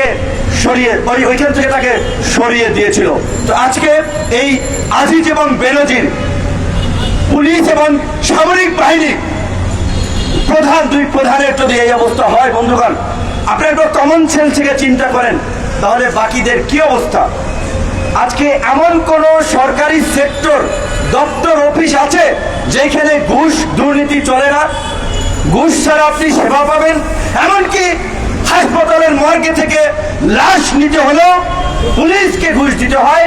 থেকে সরিয়ে ওই ওইখান থেকে তাকে সরিয়ে দিয়েছিল। তো আজকে এই আজিজ এবং বেনজির পুলিশ এবং সামরিক বাহিনী প্রধান দুই প্রধানের যদি এই অবস্থা হয়, বন্ধুগণ আপনারা একটু কমন সেন্স থেকে চিন্তা করেন, তাহলে বাকিদের কি অবস্থা? আজকে এমন কোন সরকারি সেক্টর দপ্তর অফিস আছে যেখানে ঘুষ দুর্নীতি চলে না? ঘুষ ছাড়া আপনি সেবা পাবেন? এমনকি হাসপাতালের মর্গে থেকে লাশ নিতে হলেও পুলিশকে ঘুষ দিতে হয়,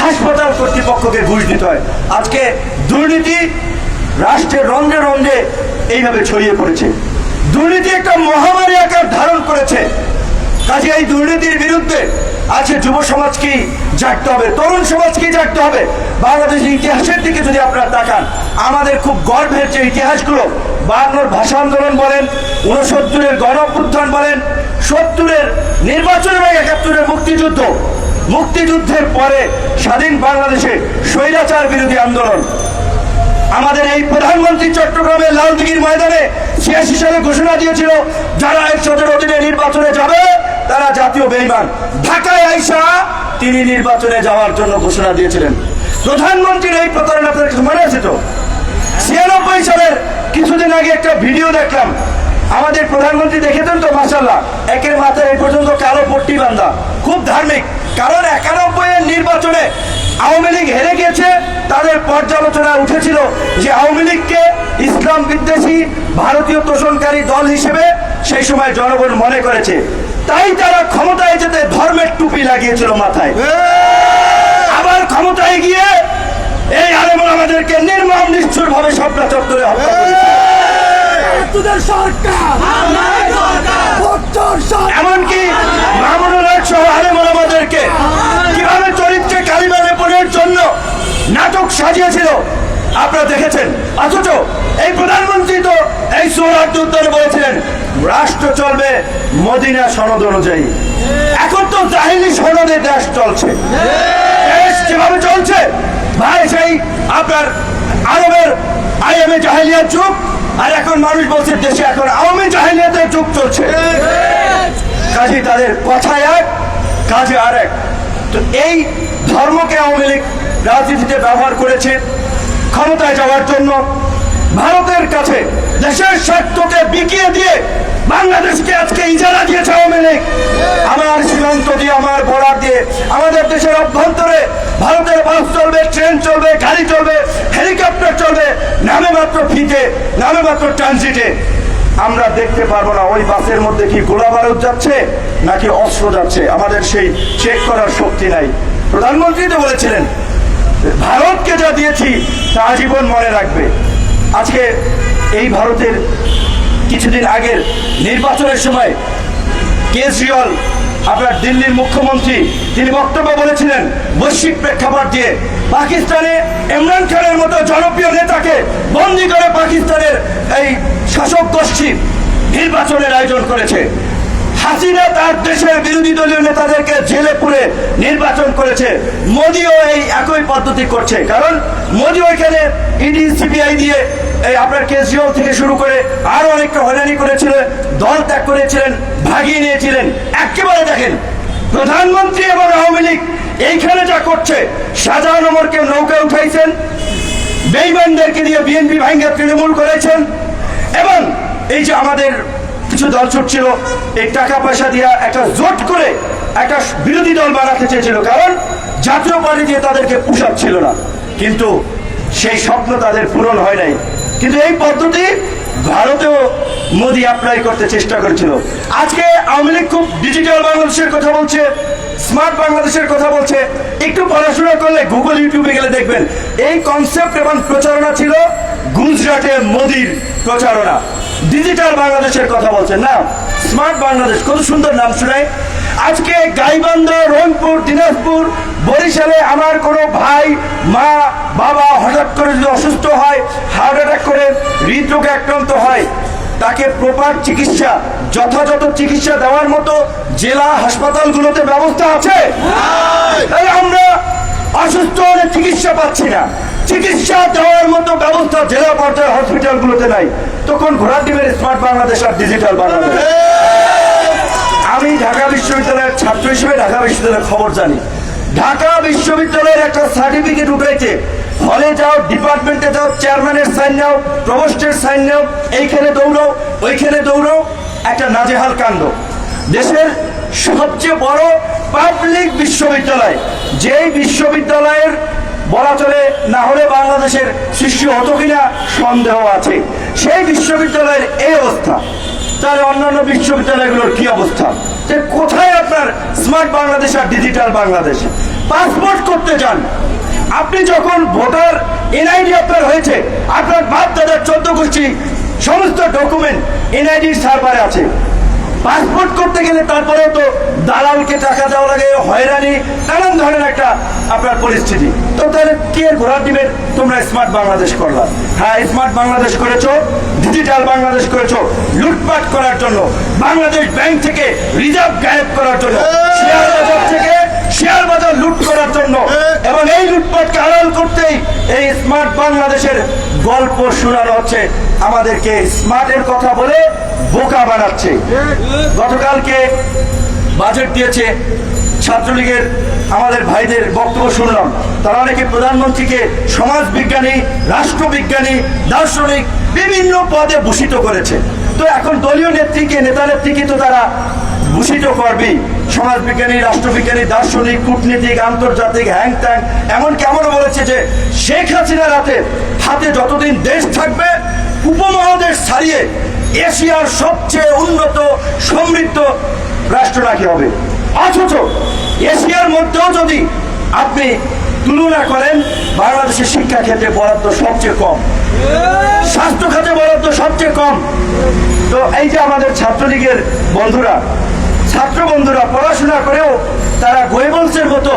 হাসপাতাল কর্তৃপক্ষকে ঘুষ দিতে হয়। আজকে দুর্নীতি রাষ্ট্রের রন্ধে রন্ধে এইভাবে ছড়িয়ে পড়েছে। দুর্নীতি একটা মহামারী আকার ধারণ করেছে। কাজে এই দুর্নীতির বিরুদ্ধে আছে, যুব সমাজকেই জাগতে হবে? তরুণ সমাজকেই জাগতে হবে? বাংলাদেশের ইতিহাসের দিকে যদি আপনারা তাকান, আমাদের খুব গর্বের যে ইতিহাসগুলো বাংলার ভাষা আন্দোলন বলেন উনসত্তরের গণ অভ্যুত্থান বলেন, সত্তরের নির্বাচন এবং একাত্তরের মুক্তিযুদ্ধ, মুক্তিযুদ্ধের পরে স্বাধীন বাংলাদেশে স্বৈরাচার বিরোধী আন্দোলন। আমাদের এই প্রধানমন্ত্রী চট্টগ্রামের লালদিঘির ময়দানে ছিয়াশি সালে ঘোষণা দিয়েছিল, যারা এক একশোদের অধীনে নির্বাচনে যাবে তারা জাতীয় বেইমান। ঢাকায় আইসা তিনি নির্বাচনে যাওয়ার জন্য ঘোষণা দিয়েছিলেন। প্রধানমন্ত্রীর এই প্রতারণা মনে আছে তো? ছিয়ানব্বই সালের কিছুদিন আগে একটা ভিডিও দেখলাম। আমাদের প্রধানমন্ত্রী দেখেছেন তো মাসাল্লাহ একের মাথায় এই পর্যন্ত কালো পট্টি বান্ধা। খুব ধার্মিক। কারণ একানব্বই এর নির্বাচনে আওয়ামী লীগ হেরে গিয়েছে তাদের পর্যালোচনা উঠেছিল যে আওয়ামী লীগকে ইসলাম বিদ্বেষী, ভারতীয় তোষণকারী দল হিসেবে সেই সময় জনগণ মনে করেছে। তাই তারা ক্ষমতায় যেতে ধর্মের টুপি লাগিয়েছিল মাথায় আবার ক্ষমতায় গিয়ে এই আলেমন আমাদেরকে নির্মম নিষ্ঠুর ভাবে স্বপ্না চত্বরে হত্যা সরকার এমনকি মামুনুল হক সহ আলেমন আমাদেরকে কীভাবে চরিত্রে কালিমা লেপনের জন্য নাটক সাজিয়েছিল আপনারা দেখেছেন? অথচ এই প্রধানমন্ত্রী তো এই সৌরার্দ উত্তরে বলেছিলেন, রাষ্ট্র চলবে মদিনা সনদ অনুযায়ী। এখন তো জাহিলি সনদে দেশ চলছে। দেশ যেভাবে চলছে, ভাই সেই আপনার আরবের আইএমএ জাহিলিয়ার যুগ আর এখন মানুষ বলছে দেশে এখন আওয়ামী জাহিলিয়াতের যুগ চলছে। কাজে তাদের কথায় এক, কাজে আর এক তো এই ধর্মকে আওয়ামী লীগ রাজনীতিতে ব্যবহার করেছে ক্ষমতায় যাওয়ার জন্য ভারতের কাছে দেশের স্বার্থকে বিকিয়ে দিয়ে বাংলাদেশকে আজকে ইজারা দিয়েছে আওয়ামী লীগ। আমার সীমান্ত দিয়ে, আমার বর্ডার দিয়ে, আমাদের দেশের অভ্যন্তরে ভারতের বাস চলবে, ট্রেন চলবে, গাড়ি চলবে, হেলিকপ্টার চলবে, নামে মাত্র ফিতে নামে মাত্র ট্রানজিটে। আমরা দেখতে পারব না ওই বাসের মধ্যে কি গোলা বারুদ যাচ্ছে নাকি অস্ত্র যাচ্ছে। আমাদের সেই চেক করার শক্তি নাই। প্রধানমন্ত্রী তো বলেছিলেন ভারতকে যা দিয়েছি, তা আজীবন মনে রাখবে। আজকে এই ভারতের কিছুদিন আগের নির্বাচনের সময় কেজরিওয়াল, আপনার দিল্লির মুখ্যমন্ত্রী, তিনি বক্তব্য বলেছিলেন বৈশ্বিক প্রেক্ষাপট দিয়ে, পাকিস্তানে ইমরান খানের মতো জনপ্রিয় নেতাকে বন্দি করে পাকিস্তানের এই শাসক গোষ্ঠী নির্বাচনের আয়োজন করেছে। হাসিনা তার দেশের বিরোধী দলীয় নেতাদেরকে জেলে পুরে নির্বাচন করেছে। মোদিও এই একই পদ্ধতি করছে। কারণ মোদি ওইখানে ইডি, সিবিআই দিয়ে এই আপনার কেজরিওয়াল থেকে শুরু করে আরও অনেককে হয়রানি করেছিলেন দল ত্যাগ করেছিলেন, ভাগিয়ে নিয়েছিলেন। একেবারে দেখেন, প্রধানমন্ত্রী এবং আওয়ামী লীগ এইখানে যা করছে শাহজাহান ওমরকে নৌকা উঠাইছেন, বেইমানদেরকে দিয়ে বিএনপি ভাঙ্গা তৃণমূল করেছেন, এবং এই যে আমাদের কিছু দল জোট ছিল এই টাকা পয়সা দিয়ে একটা জোট করে একটা বিরোধী দল বানাতে চেয়েছিল। কারণ জাতীয় পার্টি দিয়ে তাদেরকে পুষাচ্ছিল না। কিন্তু সেই স্বপ্ন তাদের পূরণ হয় নাই। কিন্তু এই পদ্ধতি ভারতেও মোদি অ্যাপ্লাই করতে চেষ্টা করেছিল। আজকে আওয়ামী লীগ খুব ডিজিটাল বাংলাদেশের কথা বলছে স্মার্ট বাংলাদেশের কথা বলছে। একটু পড়াশোনা করলে গুগল ইউটিউবে গেলে দেখবেন। এই কনসেপ্ট এবং প্রচারণা ছিল গুজরাটে মোদির প্রচারণা। ডিজিটাল বাংলাদেশের কথা বলছেন না? স্মার্ট বাংলাদেশ কত সুন্দর নাম শুনায় আজকে গাইবান্ধা রংপুর দিনাজপুর বরিশালে আমার কোনো ভাই মা বাবা হঠাৎ করে যদি অসুস্থ হয় হার্ট অ্যাটাক করে হৃদরোগে আক্রান্ত হয় তাকে প্রপার চিকিৎসা যথাযথ চিকিৎসা দেওয়ার মতো জেলা হাসপাতালগুলোতে ব্যবস্থা আছে? আমরা অসুস্থ হলে চিকিৎসা পাচ্ছি না। চিকিৎসা দেওয়ার মতো ব্যবস্থা জেলা পর্যায়ে হসপিটালগুলোতে নাই। তখন ঘোড়া দিবেন স্মার্ট বাংলাদেশ আর ডিজিটাল বাংলাদেশ। আমি ঢাকা বিশ্ববিদ্যালয়ের ছাত্র হিসেবে ঢাকা বিশ্ববিদ্যালয়ের খবর জানি। ঢাকা বিশ্ববিদ্যালয়ের একটা সার্টিফিকেট উঠেছে। হলে যাও, ডিপার্টমেন্টে যাও চেয়ারম্যানের সাইন নাও প্রভোস্টের সাইন নাও, এইখানে দৌড়াও, ওইখানে দৌড়াও, একটা নাজেহাল কাণ্ড। দেশের সবচেয়ে বড় পাবলিক বিশ্ববিদ্যালয়, যেই বিশ্ববিদ্যালয়ের বলা চলে না হলে বাংলাদেশের সৃষ্টি হতো কিনা সন্দেহ আছে। সেই বিশ্ববিদ্যালয়ের এই অবস্থা তাহলে অন্যান্য বিশ্ববিদ্যালয়গুলোর কি অবস্থা? যে কোথায় আপনার স্মার্ট বাংলাদেশ আর ডিজিটাল বাংলাদেশ? পাসপোর্ট করতে যান আপনি যখন ভোটার এনআইডি আপনার হয়েছে, আপনার বাপ দাদার চোদ্দ গোষ্ঠী, সমস্ত ডকুমেন্ট এনআইডির সার্ভারে আছে। পাসপোর্ট করতে গেলে তারপরেও তো দালালকে টাকা দেওয়া লাগে হয়রানি নানান ধরনের একটা আপনার পরিস্থিতি। তো তাহলে কে ঘোরা দিবে তোমরা স্মার্ট বাংলাদেশ করলাম হ্যাঁ স্মার্ট বাংলাদেশ করেছ ডিজিটাল বাংলাদেশ করেছ লুটপাট করার জন্য বাংলাদেশ ব্যাংক থেকে রিজার্ভ গায়েব করার জন্য শেয়ার বাজার থেকে শেয়ার বাজার লুট করার জন্য। এবং এই লুটপাটকে আড়াল করতেই এই স্মার্ট বাংলাদেশের গল্প শোনানো হচ্ছে। আমাদেরকে স্মার্টের কথা বলে বোকা বানাচ্ছে। গতকালকে বাজেট দিয়েছে ছাত্রলীগের আমাদের ভাইদের বক্তব্য শুনলাম। তারা অনেকে প্রধানমন্ত্রীকে সমাজ বিজ্ঞানী রাষ্ট্রবিজ্ঞানী, দার্শনিক বিভিন্ন পদে ভূষিত করেছে। তো এখন দলীয় নেত্রীকে, নেতা নেত্রীকে তো তারা ভূষিত করবেই। সমাজবিজ্ঞানী, রাষ্ট্রবিজ্ঞানী, দার্শনিক, কূটনীতিক, আন্তর্জাতিক, হ্যাং ত্যাং এমন কেমন বলেছে যে শেখ হাসিনার হাতে হাতে যতদিন দেশ থাকবে, উপমহাদেশ ছাড়িয়ে এশিয়ার সবচেয়ে উন্নত, সমৃদ্ধ রাষ্ট্র নাকি হবে? অথচ এশিয়ার মধ্যেও যদি আপনি তুলনা করেন, বাংলাদেশের শিক্ষা ক্ষেত্রে বরাদ্দ সবচেয়ে কম। স্বাস্থ্য খাতে বরাদ্দ সবচেয়ে কম। তো এই যে আমাদের ছাত্রলীগের বন্ধুরা বন্ধুরা পড়াশোনা করেও তারা গোয়েবলসের মতো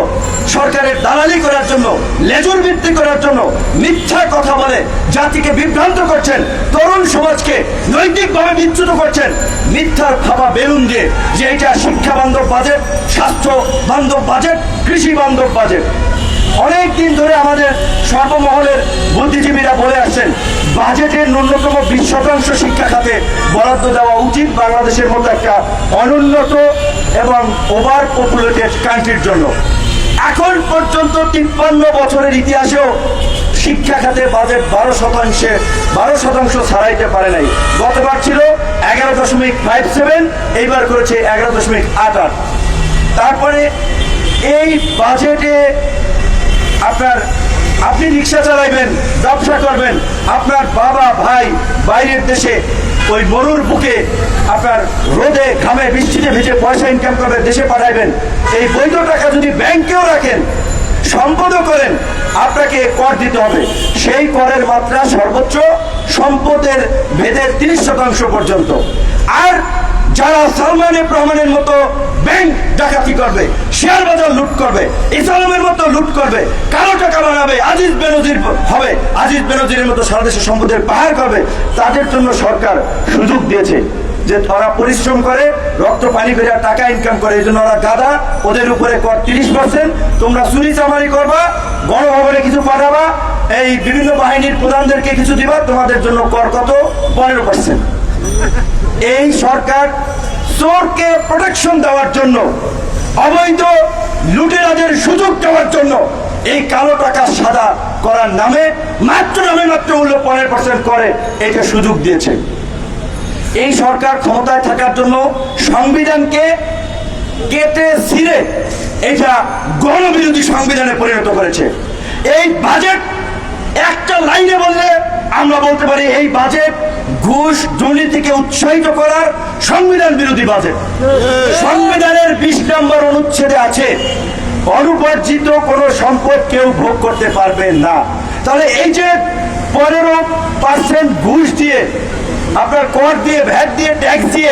সরকারের দালালি করার জন্য, লেজুর ভিত্তি করার জন্য মিথ্যা কথা বলে জাতিকে বিভ্রান্ত করছেন, তরুণ সমাজকে নৈতিকভাবে বিচ্যুত করছেন। মিথ্যার খাওয়া বেলুন দিয়ে যে এটা শিক্ষা বান্ধব বাজেট, স্বাস্থ্য বান্ধব বাজেট, কৃষি বান্ধব বাজেট। অনেক দিন ধরে আমাদের সর্বমহলের বুদ্ধিজীবীরা বলে আসছেন বাজেটের ন্যূনতম বিশ শতাংশ শিক্ষা খাতে বরাদ্দ দেওয়া উচিত বাংলাদেশের মতো একটা অনুন্নত এবং ওভার পপুলেটেড কান্ট্রির জন্য। এখন পর্যন্ত তিপ্পান্ন বছরের ইতিহাসেও শিক্ষা খাতে বাজেট বারো শতাংশে, বারো শতাংশ ছাড়াইতে পারে নাই। গতবার ছিল এগারো দশমিক ফাইভ সেভেন এইবার করেছে এগারো দশমিক আট আট। তারপরে এই বাজেটে আপনার আপনি রিক্সা চালাইবেন, ব্যবসা করবেন, আপনার বাবা, ভাই বাইরের দেশে ওই মরুর বুকে আপনার রোদে, ঘামে, বৃষ্টিতে ভিজে পয়সা ইনকাম করবে দেশে পাঠাইবেন। এই বৈধ টাকা যদি ব্যাংকেও রাখেন, সম্পদও করেন, আপনাকে কর দিতে হবে। সেই করের মাত্রা সর্বোচ্চ সম্পদের ভেদের তিরিশ শতাংশ পর্যন্ত। আর যারা সালমান এফ রহমানের মতো ব্যাংক ডাকাতি করবে, শেয়ার বাজার লুট করবে, ইসলামের মতো লুট করবে কালো টাকা বানাবে আজিজ বেনজির হবে, আজিজ বেনজিরের মতো সারা দেশে সম্পদের পাহাড় করবে, তাদের জন্য সরকার সুযোগ দিয়েছে যে তারা পরিশ্রম করে, রক্ত পানি করে টাকা ইনকাম করে। এই জন্য ওরা গাদা, ওদের উপরে কর তিরিশ পার্সেন্ট তোমরা চুরি চামারি করবা, গণভবনে কিছু পাঠাবা, এই বিভিন্ন বাহিনীর প্রধানদেরকে কিছু দিবা, তোমাদের জন্য কর কত? পনেরো পার্সেন্ট এই সরকার চোরকে প্রোটেকশন দেওয়ার জন্য, অবৈধ লুটেরাদের সুযোগ দেওয়ার জন্য এই কালো টাকা সাদা করার নামে মাত্র নামে মাত্র মূল্য পনেরো পার্সেন্ট করে, এটা সুযোগ দিয়েছে। এই সরকার ক্ষমতায় থাকার জন্য সংবিধানকে কেটে ছিঁড়ে এটা গণবিরোধী সংবিধানে পরিণত করেছে। এই বাজেট একটা লাইনে বললে আমরা বলতে পারি এই বাজেট ঘুষ দুর্নীতিকে উৎসাহিত করার সংবিধান বিরোধী বাজেট। সংবিধানের বিশ নম্বর অনুচ্ছেদে আছে অনুপার্জিত কোনো সম্পদ কেউ ভোগ করতে পারবে না। তাহলে এই যে পনেরো পার্সেন্ট ঘুষ দিয়ে, আপনার কর দিয়ে, ভ্যাট দিয়ে, ট্যাক্স দিয়ে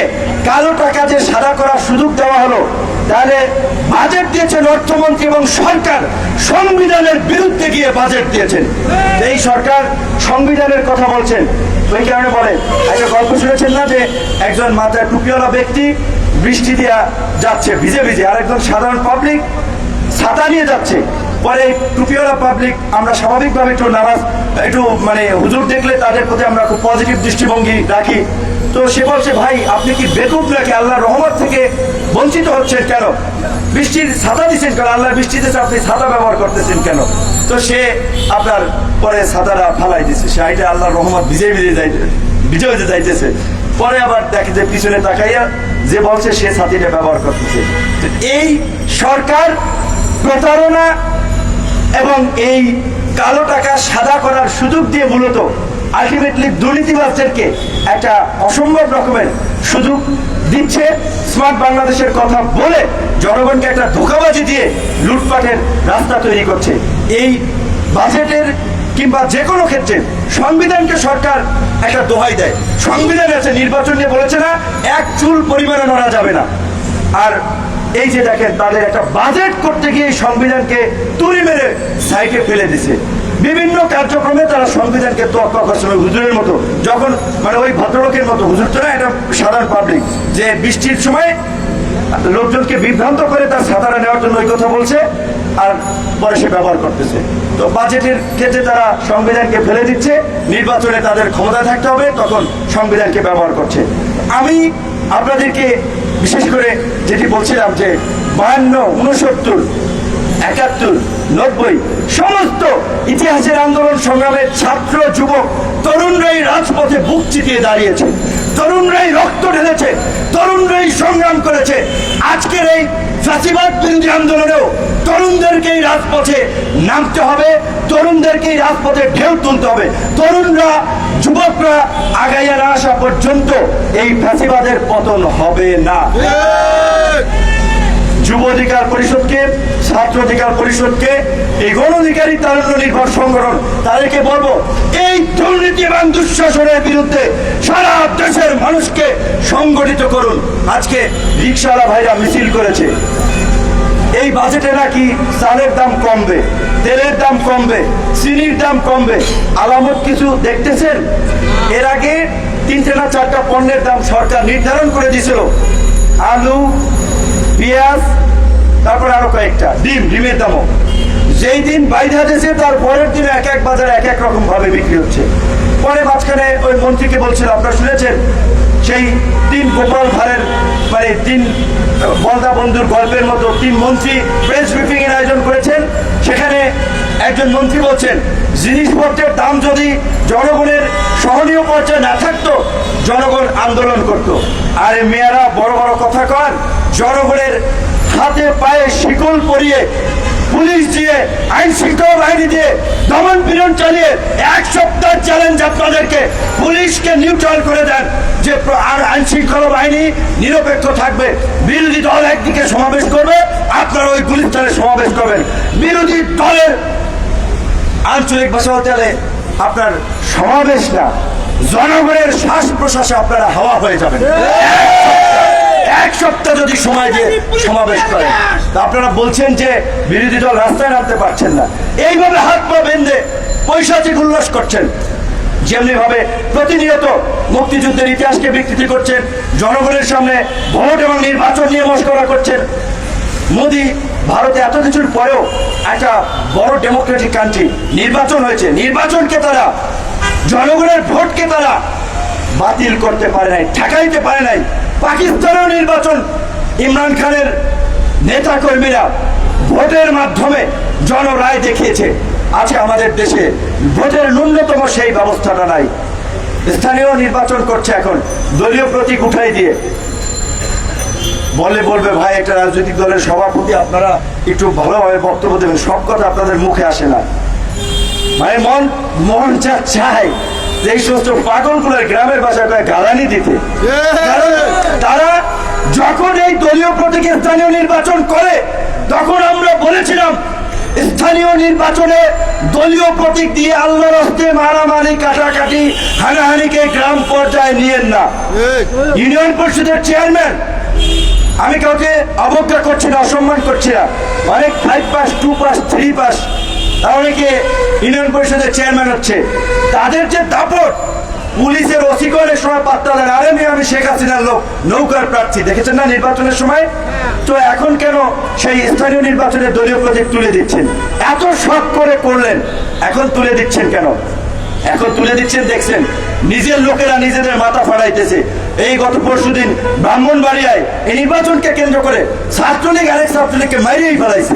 কালো টাকা যে সাদা করার সুযোগ দেওয়া হলো তাহলে বাজেট দিয়েছেন অর্থমন্ত্রী এবং সরকার, সংবিধানের বিরুদ্ধে গিয়ে বাজেট দিয়েছেন। এই সরকার সংবিধানের কথা বলছেন। ওই কারণে বলেন, একটা গল্প শুনেছেন না যে একজন মাথায় টুপিওয়ালা ব্যক্তি বৃষ্টি দিয়া যাচ্ছে, ভিজে ভিজে, আর একজন সাধারণ পাবলিক ছাতা নিয়ে যাচ্ছে। পরে টুপিওয়ালা পাবলিক আমরা স্বাভাবিকভাবে একটু নারাজ, একটু মানে হুজুর দেখলে তাদের প্রতি আমরা খুব পজিটিভ দৃষ্টিভঙ্গি রাখি। তো সে বলছে, ভাই, আপনি কি বেকুব নাকি আল্লাহ রহমত থেকে বঞ্চিত হচ্ছেন কেন? বৃষ্টির ছাতা দিচ্ছেন কেন? আল্লাহ বৃষ্টিতে আপনি ছাতা ব্যবহার করতেছেন কেন? তো সে আপনার পরে ছাতাটা ফালাই দিচ্ছে সে আইটা আল্লাহর রহমত ভিজে ভিজে যাইতে ভিজে ভিজে যাইতেছে। পরে আবার দেখে যে পিছনে তাকাইয়া যে বলছে, সে ছাতিটা ব্যবহার করতেছে। তো এই সরকার প্রতারণা এবং এই কালো টাকা সাদা করার সুযোগ দিয়ে মূলত আলটিমেটলি দুর্নীতিবাজদেরকে একটা অসম্ভব রকমের সুযোগ দিচ্ছে। স্মার্ট বাংলাদেশের কথা বলে জনগণকে একটা ধোকাবাজি দিয়ে লুটপাটের রাস্তা তৈরি করছে। এই বাজেটের কিংবা যে কোনো ক্ষেত্রে সংবিধানকে সরকার একটা দোহাই দেয়। সংবিধান আছে, নির্বাচন নিয়ে বলেছে না, এক চুল পরিমাণে নড়া যাবে না। আর এই যে দেখেন, তাদের একটা বাজেট করতে গিয়ে সংবিধানকে তুড়ি মেরে সাইডে ফেলে দিছে। বিভিন্ন কার্যক্রমে তারা সংবিধানকে তোয়াক্কা করছে ওই হুজুরের মতো। যখন মানে ওই ভদ্রলোকের মতো হুজুর তো না, এটা সাধারণ পাবলিক যে বৃষ্টির সময় লোকজনকে বিভ্রান্ত করে তার সাঁতারা নেওয়ার জন্য ওই কথা বলছে আর পরে সে ব্যবহার করতেছে। তো বাজেটের ক্ষেত্রে তারা সংবিধানকে ফেলে দিচ্ছে, নির্বাচনে তাদের ক্ষমতা থাকতে হবে, তখন সংবিধানকে ব্যবহার করছে। আমি আপনাদেরকে বিশেষ করে যেটি বলছিলাম যে বায়ান্ন উনসত্তর একাত্তর, নব্বই, সমস্ত ইতিহাসের আন্দোলন সংগ্রামের ছাত্র, যুবক, তরুণরাই রাজপথে বুক চিতিয়ে দাঁড়িয়েছে। তরুণরাই রক্ত ঢেলেছে, তরুণরাই সংগ্রাম করেছে। আজকের এই ফাঁসিবাদ বিরোধী আন্দোলনেও তরুণদেরকেই রাজপথে নামতে হবে, তরুণদেরকেই রাজপথে ঢেউ তুলতে হবে। তরুণরা, যুবকরা আগাইয়া না আসা পর্যন্ত এই ফাঁসিবাদের পতন হবে না। যুব অধিকার পরিষদকে, ছাত্র অধিকার পরিষদকে, এই গণ অধিকারী তারুণ্য নির্ভর সংগঠন তাদেরকে বলব, এই দুর্নীতি এবং দুঃশাসনের বিরুদ্ধে সারা দেশের মানুষকে সংগঠিত করুন। আজকে রিক্সাওয়ালা ভাইরা মিছিল করেছে। এই বাজেটে নাকি চালের দাম কমবে, তেলের দাম কমবে, চিনির দাম কমবে। আলামত কিছু দেখতেছেন? এর আগে তিনটে না চারটা পণ্যের দাম সরকার নির্ধারণ করে দিয়েছিল। আলু পেঁয়াজ, তারপর আরও কয়েকটা। ডিম, ডিমের দামও। যেই দিন বাইরে দিয়েছে তার পরের দিন এক এক বাজারে এক এক রকম ভাবে বিক্রি হচ্ছে। পরে মাঝখানে ওই মন্ত্রীকে বলছিল, আপনারা শুনেছেন? সেই তিন গোপাল ভাঁড়ের মানে তিন, বলদা বন্ধুর গল্পের মতো তিন মন্ত্রী প্রেস ব্রিফিং এর আয়োজন করেছেন। সেখানে একজন মন্ত্রী বলছেন, জিনিসপত্রের দাম যদি জনগণের সহনীয় পর্যায়ে না থাকতো, জনগণ আন্দোলন করত। আর মেয়েরা, বড় বড় কথা কন জনগণের হাতে পায়ে শিকল পরিয়ে পুলিশ দিয়ে, আইন শৃঙ্খলা বাহিনী দিয়ে দমন পীড়ন চালিয়ে এক সপ্তাহ চ্যালেঞ্জ আপনাদেরকে পুলিশকে নিউট্রাল করে দেন যে আর আইন শৃঙ্খলা বাহিনী নিরপেক্ষ থাকবে। বিরোধী দল একদিকে সমাবেশ করবে, আপনারা ওই গুলিস্তানে সমাবেশ করবেন। বিরোধী দলের আঞ্চলিক ভাষা গেলে আপনার সমাবেশ না, জনগণের শ্বাস প্রশ্বাসে আপনারা হাওয়া হয়ে যাবেন। এক সপ্তাহ যদি সময় দিয়ে সমাবেশ করেন তা আপনারা বলছেন যে বিরোধী দল রাস্তায় নামতে পারছেন না। এইভাবে হাত পা বেঁধে পয়সা পৈশাচিক উল্লাস করছেন। যেমনি ভাবে প্রতিনিয়ত মুক্তিযুদ্ধের ইতিহাসকে বিকৃতি করছেন জনগণের সামনে ভোট এবং নির্বাচন নিয়ে মস্করা করছেন। মোদি ভারতে এত কিছুর পরেও একটা বড় ডেমোক্রেটিক কান্ট্রি নির্বাচন হয়েছে। নির্বাচনকে তারা জনগণের ভোটকে তারা বাতিল করতে পারে নাই ঠেকাইতে পারে নাই। পাকিস্তানেও নির্বাচন। ইমরান খানের নেতা কর্মীরা ভোটের মাধ্যমে জনরায় দেখিয়েছে। আছে আমাদের দেশে ভোটের ন্যূনতম সেই ব্যবস্থাটা নাই। স্থানীয় নির্বাচন করছে এখন। দলীয় প্রতীক উঠাই দিয়ে। বলে বলবে, ভাই একটা রাজনৈতিক দলের সভাপতি, আপনারা একটু ভালোভাবে বক্তব্য দেবেন। সব কথা আপনাদের মুখে আসে না। ভাই, মন মন যা চায়। যে সমস্ত পাগলগুলোর গ্রামের কয় গালানি দিতে। তারা যখন এই দলীয় প্রতীকে স্থানীয় নির্বাচন করে তখন আমরা বলেছিলাম স্থানীয় নির্বাচনে দলীয় প্রতীক দিয়ে আল্লাহর হস্তে মারামারি কাটাকাটি হানাহানিকে গ্রাম পর্যায়ে নিয়েন না। ইউনিয়ন পরিষদের চেয়ারম্যান আমি কাউকে অবজ্ঞা করছি না অসম্মান করছি না। অনেক five pass two pass three pass অনেকে ইউনিয়ন পরিষদের চেয়ারম্যান হচ্ছে। তাদের যে দাপট, পুলিশের ওসিকরণের সময় পাত্তা দেন আরে আমি শেখ হাসিনার লোক, নৌকার প্রার্থী। দেখেছেন না নির্বাচনের সময়? তো এখন কেন সেই স্থানীয় নির্বাচনের দলীয় প্রজেক্ট তুলে দিচ্ছেন? এত শখ করে করলেন, এখন তুলে দিচ্ছেন কেন? এখন তুলে দিচ্ছেন, দেখছেন, নিজের লোকেরা নিজেদের মাথা ফাড়াইতেছে এই গত পরশুদিন ব্রাহ্মণবাড়িয়ায় এই নির্বাচনকে কেন্দ্র করে ছাত্রলীগ আরেক ছাত্রলীগকে মারিয়েই ফেলাইছে।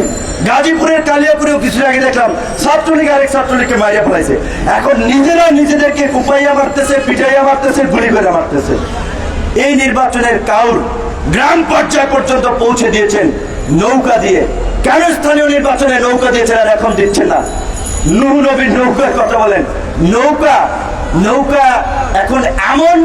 গাজীপুরের কালিয়াপুরেও কিছু আগে দেখলাম, ছাত্রলীগ আরেক ছাত্রলীগকে মারিয়ে ফেলাইছে। এখন নিজেরা নিজেদেরকে কুপাইয়া মারতেছে পিঠাইয়া মারতেছে, গুলি করে মারতেছে। এই নির্বাচনের কাউর গ্রাম পর্যায় পর্যন্ত পৌঁছে দিয়েছেন নৌকা দিয়ে। কেন স্থানীয় নির্বাচনে নৌকা দিয়েছেন আর এখন দিচ্ছেন না? নুহ নবীর নৌকার কথা বলেন। নৌকা নৌকা এখন এমন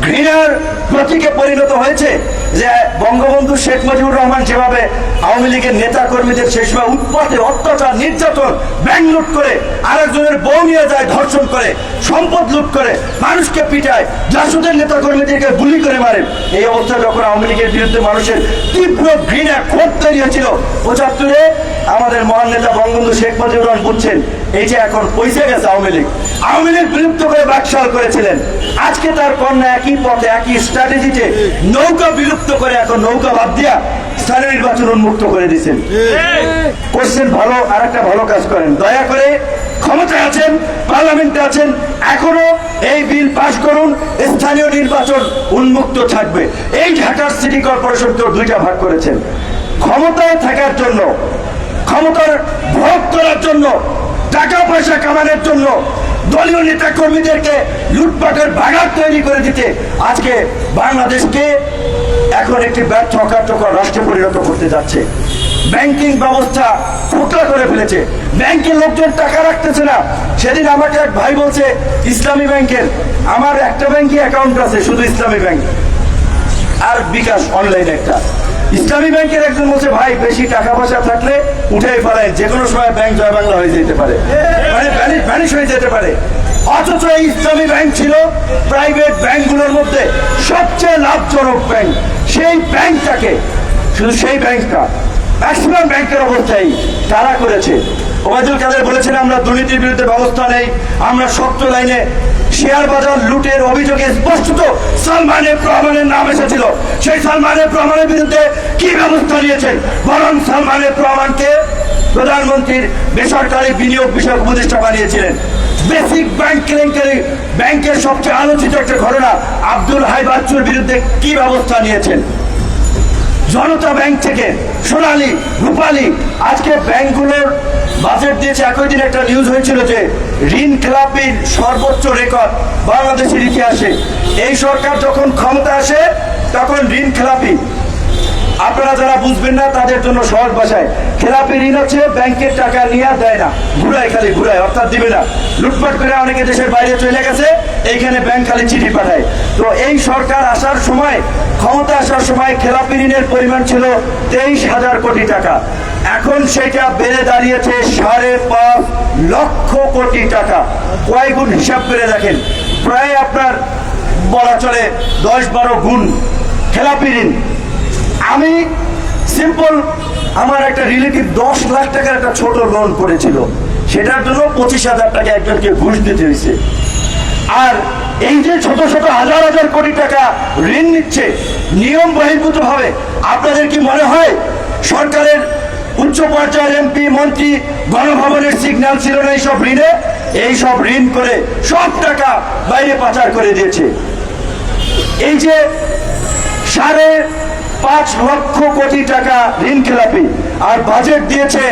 ঘৃণার প্রতীকে পরিণত হয়েছে যে বঙ্গবন্ধু শেখ মুজিবুর রহমান যেভাবে আওয়ামী লীগের নেতা কর্মীদের সেই সময় উৎপাতে, অত্যাচার, নির্যাতন, ব্যাংক লুট করে, আরেকজনের বউ নিয়ে যায় ধর্ষণ করে, সম্পদ লুট করে, মানুষকে পিটায়, জাসুদের নেতা কর্মীদেরকে গুলি করে মারে। এই অবস্থা যখন আওয়ামী লীগের বিরুদ্ধে মানুষের তীব্র ঘৃণা, ক্ষোভ তৈরি হয়েছিল, পঁচাত্তরে আমাদের মহান নেতা বঙ্গবন্ধু শেখ মুজিবুর রহমান বুঝছেন এই যে এখন পয়সা গেছে আওয়ামী লীগ আওয়ামী লীগ বিলুপ্ত করে বাকশাল করেছিলেন। আজকে তার কন্যা একই পথে, একই স্ট্র্যাটেজিতে নৌকা বিলুপ্ত করে এখন নৌকা বাদ দিয়া স্থানীয় নির্বাচন উন্মুক্ত করে দিয়েছেন। করছেন ভালো আর একটা ভালো কাজ করেন। দয়া করে ক্ষমতায় আছেন, পার্লামেন্টে আছেন, এখনও এই বিল পাশ করুন, স্থানীয় নির্বাচন উন্মুক্ত থাকবে। এই ঢাকার সিটি কর্পোরেশনকেও দুইটা ভাগ করেছেন। ক্ষমতায় থাকার জন্য, ক্ষমতার ভোগ করার জন্য টাকা পয়সা কামানোর জন্য দলীয় নেতা কর্মীদেরকে লুটপাটের ভাগার তৈরি করে দিতে আজকে বাংলাদেশকে এখন একটি ব্যর্থ অকার্যকর রাষ্ট্রে পরিণত করতে যাচ্ছে। ব্যাংকিং ব্যবস্থা খোকলা করে ফেলেছে। ব্যাংকের লোকজন টাকা রাখতেছে না। সেদিন আমাকে এক ভাই বলছে, ইসলামী ব্যাংকের আমার একটা ব্যাংকে অ্যাকাউন্ট আছে, শুধু ইসলামী ব্যাংক। আর বিকাশ অনলাইন একটা। ইসলামী ব্যাংকের একজন বলছে, ভাই, বেশি টাকা পয়সা থাকলে উঠেই পারে যে কোনো সময় ব্যাংক জয় বাংলা হয়ে যেতে পারে। মানে ভ্যানিশ হয়ে যেতে পারে। অথচ এই ইসলামী ব্যাংক ছিল প্রাইভেট ব্যাংকগুলোর মধ্যে সবচেয়ে লাভজনক ব্যাংক। সেই ব্যাংকটাকে, শুধু সেই ব্যাংকটা ম্যাক্সিমাম ব্যাংকের অবস্থায় তারা করেছে। ওবায়দুল কাদের বলেছেন আমরা দুর্নীতির বিরুদ্ধে ব্যবস্থা নেই, আমরা শক্ত লাইনে শেয়ার বাজার লুটের অভিযোগে স্পষ্টত সালমানের প্রমাণের নাম এসেছিল। সেই সালমানের প্রমাণের বিরুদ্ধে কি ব্যবস্থা নিয়েছেন? বরং সালমানের প্রমাণকে প্রধানমন্ত্রীর বেসরকারি বিনিয়োগ বিষয়ক উপদেষ্টা বানিয়েছিলেন। বেসিক ব্যাংক কেলেঙ্কারি, ব্যাংকের সবচেয়ে আলোচিত একটা ঘটনা, আব্দুল হাই বাচ্চুর বিরুদ্ধে কি ব্যবস্থা নিয়েছেন? জনতা ব্যাংক থেকে সোনালী, রূপালী, আজকে ব্যাংকগুলোর বাজেট দিয়েছে একই দিন একটা নিউজ হয়েছিল যে ঋণ খেলাপির সর্বোচ্চ রেকর্ড বাংলাদেশের ইতিহাসে। এই সরকার যখন ক্ষমতা আসে, তখন ঋণ খেলাপি আপনারা যারা বুঝবেন না, তাদের জন্য সহজ ভাষায়, খেলাপি ঋণ হচ্ছে ব্যাংকের টাকা নিয়ে দেয় না। ঘুরায় খালি, ঘুরায়, অর্থাৎ দিবে না। লুটপাট করে অনেকে দেশের বাইরে চলে গেছে, এইখানে ব্যাংক খালি চিঠি পাঠায়। তো এই সরকার আসার সময়, ক্ষমতা আসার সময় খেলাপি ঋণের পরিমাণ ছিল তেইশ হাজার কোটি টাকা। এখন সেটা বেড়ে দাঁড়িয়েছে সাড়ে পাঁচ লক্ষ কোটি টাকা। কয় গুণ হিসাব করে দেখেন, প্রায় আপনার বলা চলে দশ বারো গুণ খেলাপি ঋণ। আমি সিম্পল আমার একটা রিলেটিভ দশ লাখ টাকার একটা ছোট লোন করেছিল। সেটার জন্য পঁচিশ হাজার টাকা একজনকে ঘুষ দিতে হয়েছে। আর এই যে ছোট ছোট হাজার হাজার কোটি টাকা ঋণ নিচ্ছে, নিয়ম বহির্ভূত ভাবে আপনাদের কি মনে হয় সরকারের উচ্চ পর্যায়ের এমপি মন্ত্রী, গণভবনের সিগন্যাল ছিল না এইসব ঋণে? এই সব ঋণ করে সব টাকা বাইরে পাচার করে দিয়েছে। এই যে সাড়ে পাঁচ লক্ষ কোটি টাকা ঋণ খেলাপি আর বাজেট দিয়েছে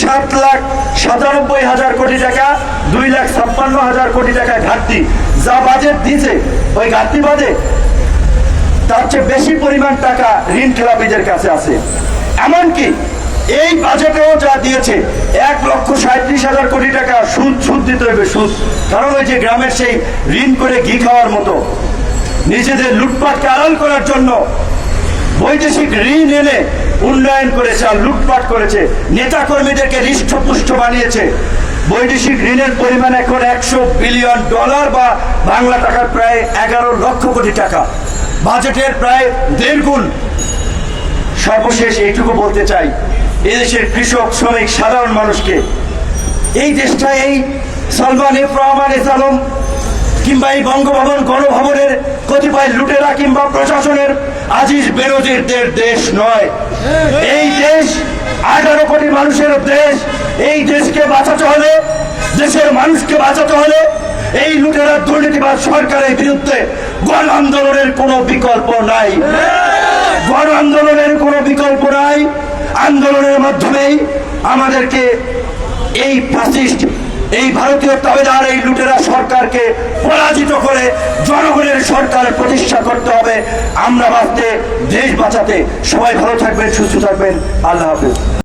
সাত লাখ সাতানব্বই হাজার কোটি টাকা, দুই লাখ ছাপ্পান্ন হাজার কোটি টাকা ঘাটতি। যা বাজেট দিয়েছে, ওই ঘাটতি বাদে তার চেয়ে বেশি পরিমাণ টাকা ঋণ খেলাপিদের কাছে আছে। এমনকি এই বাজেটেও যা দিয়েছে, এক লক্ষ সাঁত্রিশ হাজার কোটি টাকা সুদ সুদ দিতে হবে, সুদ। কারণ ওই যে গ্রামের সেই ঋণ করে ঘি খাওয়ার মতো। নিজেদের লুটপাটকে আড়াল করার জন্য বৈদেশিক ঋণ এনে উন্নয়ন করেছে আর লুটপাট করেছে। নেতা কর্মীদেরকে হৃষ্টপুষ্ট বানিয়েছে। বৈদেশিক ঋণের পরিমাণ এখন একশো বিলিয়ন ডলার বা বাংলা টাকার প্রায় এগারো লক্ষ কোটি টাকা। বাজেটের প্রায় দেড় গুণ। সর্বশেষ এইটুকু বলতে চাই, এদেশের কৃষক, শ্রমিক, সাধারণ মানুষকে। এই দেশটা এই সলমান এফ রহমান এস আলম কিংবা এই বঙ্গভবন গণভবনের কতিপয় লুটেরা কিংবা প্রশাসনের আজিজ বিরোধীদের দেশ নয়। এই দেশ আঠারো কোটি মানুষের দেশ। এই দেশকে বাঁচাতে হলে, দেশের মানুষকে বাঁচাতে হলে এই লুটেরা দুর্নীতিবাদ সরকারের বিরুদ্ধে গণ আন্দোলনের কোনো বিকল্প নাই। গণ আন্দোলনের কোনো বিকল্প নাই। আন্দোলনের মাধ্যমেই আমাদেরকে এই ফ্যাসিস্ট এই ভারতীয় তাবেদার, এই লুটেরা সরকারকে পরাজিত করে জনগণের সরকার প্রতিষ্ঠা করতে হবে। আমরা বাঁচতে, দেশ বাঁচাতে সবাই ভালো থাকবেন, সুস্থ থাকবেন। আল্লাহ হাফেজ।